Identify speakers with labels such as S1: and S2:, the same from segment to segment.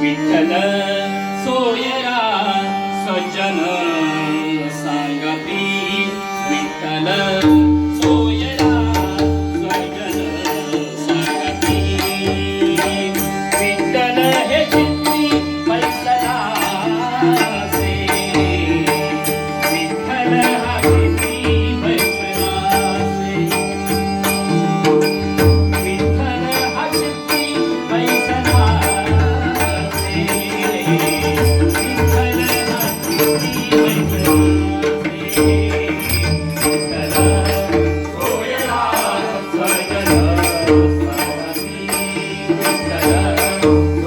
S1: Vitthal Soyra Sajjan सांगती Vitthal. Soyra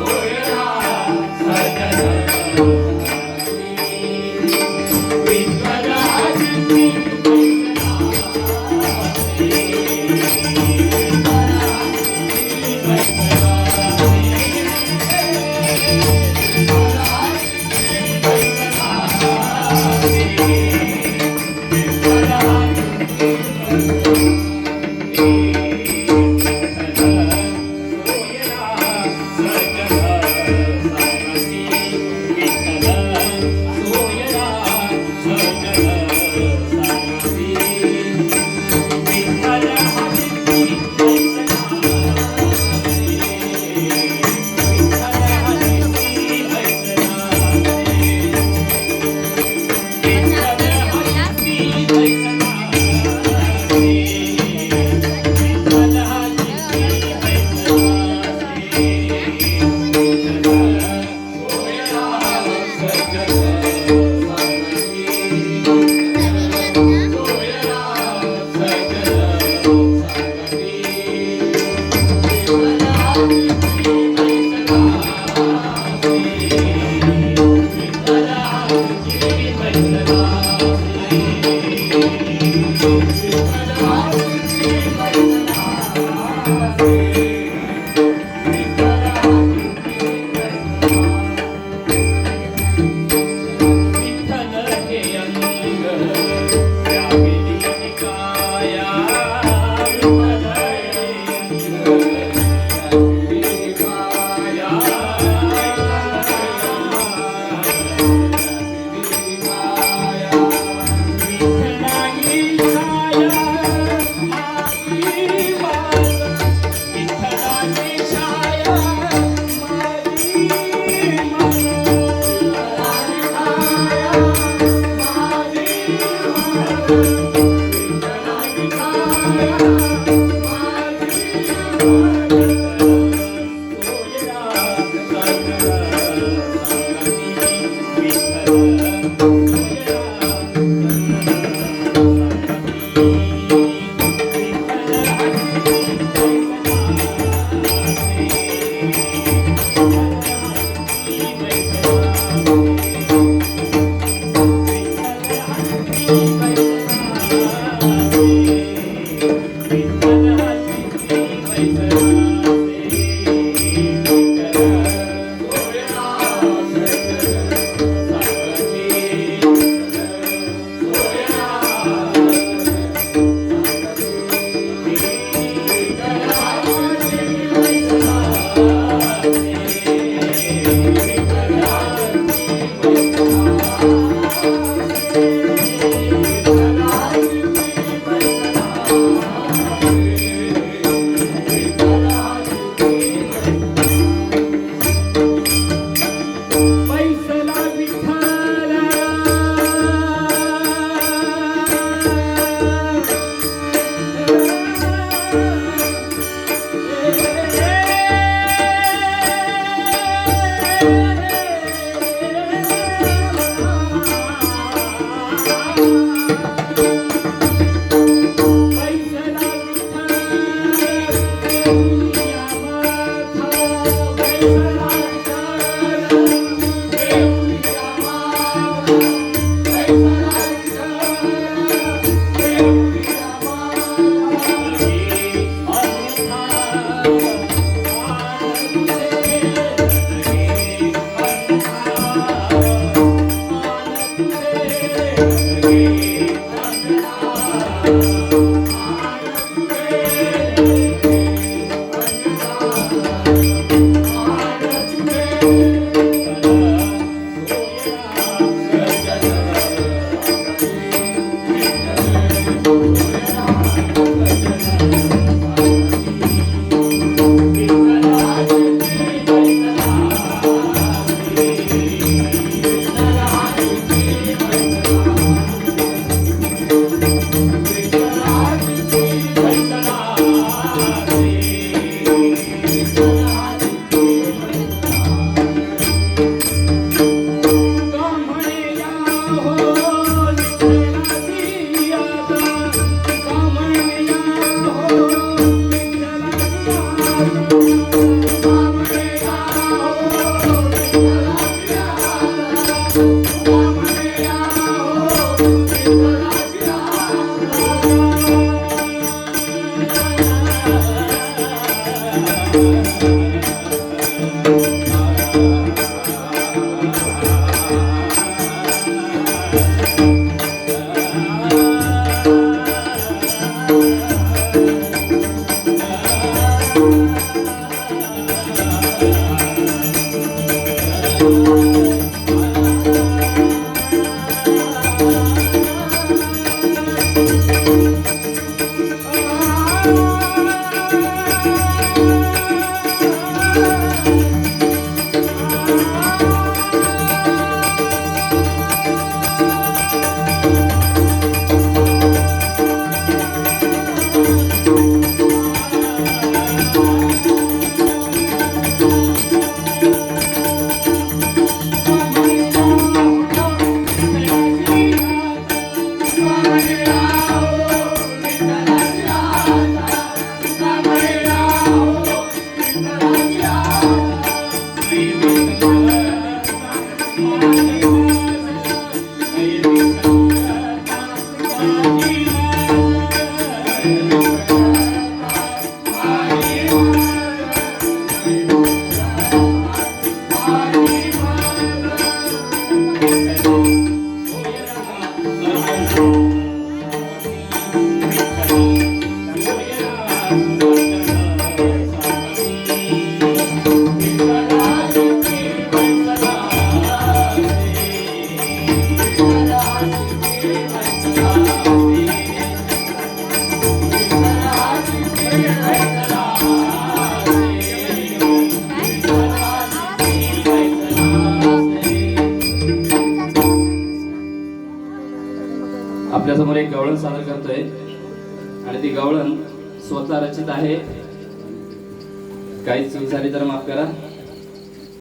S1: Thank you. Música
S2: आपल्यासमोर एक गवळण सादर करतोय. आणि ती गवळण स्वतः रचित आहे. काही चूक झाली तर माफ करा.